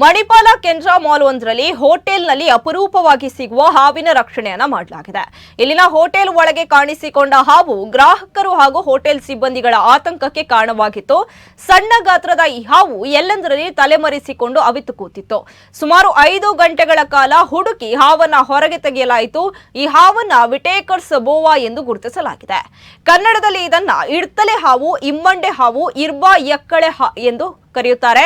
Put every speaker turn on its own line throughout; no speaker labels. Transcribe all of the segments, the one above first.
Manipal Canara mall ಒಂದರಲ್ಲಿ ಹೋಟೆಲ್ನಲ್ಲಿ ಅಪರೂಪವಾಗಿ ಸಿಗುವ ಹಾವಿನ ರಕ್ಷಣೆಯನ್ನ ಮಾಡಲಾಗಿದೆ. ಇಲ್ಲಿನ ಹೋಟೆಲ್ ಒಳಗೆ ಕಾಣಿಸಿಕೊಂಡ ಹಾವು ಗ್ರಾಹಕರು ಹಾಗೂ ಹೋಟೆಲ್ ಸಿಬ್ಬಂದಿಗಳ ಆತಂಕಕ್ಕೆ ಕಾರಣವಾಗಿತ್ತು. ಸಣ್ಣ ಗಾತ್ರದ ಈ ಹಾವು ಎಲ್ಲೆಂದರಲ್ಲಿ ತಲೆಮರೆಸಿಕೊಂಡು ಅವಿತು ಕೂತಿತ್ತು. ಸುಮಾರು ಐದು ಗಂಟೆಗಳ ಕಾಲ ಹುಡುಕಿ ಹಾವನ್ನ ಹೊರಗೆ ತೆಗೆಯಲಾಯಿತು. ಈ ಹಾವನ್ನ ವಿಟೇಕರ್ಸ್ ಬೋವಾ ಎಂದು ಗುರುತಿಸಲಾಗಿದೆ. ಕನ್ನಡದಲ್ಲಿ ಇದನ್ನ ಇಡ್ತಲೆ ಹಾವು, ಇಮ್ಮಂಡೆ ಹಾವು, ಇರ್ಬಾ, ಎಕ್ಕಳೆ ಎಂದು ಕರೆಯುತ್ತಾರೆ.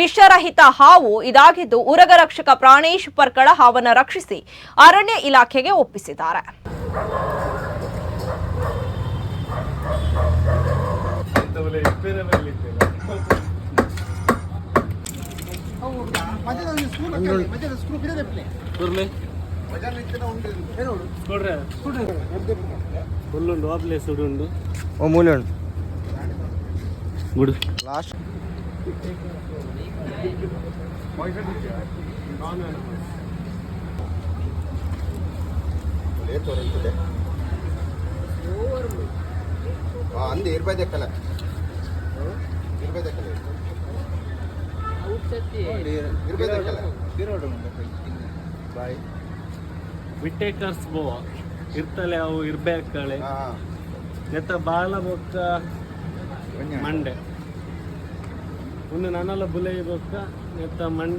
ವಿಷರಹಿತ ಹಾವು ಇದಾಗಿದ್ದು ಉರಗ ರಕ್ಷಕ ಪ್ರಾಣೇಶ್ ಪರ್ಕಳ ಹಾವನ್ನು ರಕ್ಷಿಸಿ ಅರಣ್ಯ ಇಲಾಖೆಗೆ ಒಪ್ಪಿಸಿದ್ದಾರೆ.
ಲಾಸ್ಟ್ ಉಂಡು
ಅಂದು ಇರ್ಬೋದು ಎಕ್ಕಲ್ಲ ಬಾಯ್
ವಿಟೇಕರ್ಸ್ ಇರ್ತಲೆ ಅವು ಇರ್ಬೇಕಳೆ.
ಮತ್ತೆ
ನೆತ್ತ ಬಾಲ ಮುಕ್ತ ಮಂಡೆ. ಒಂದು ಬುಲೈ ಬೊಕ್ಕ ನೆತ್ತ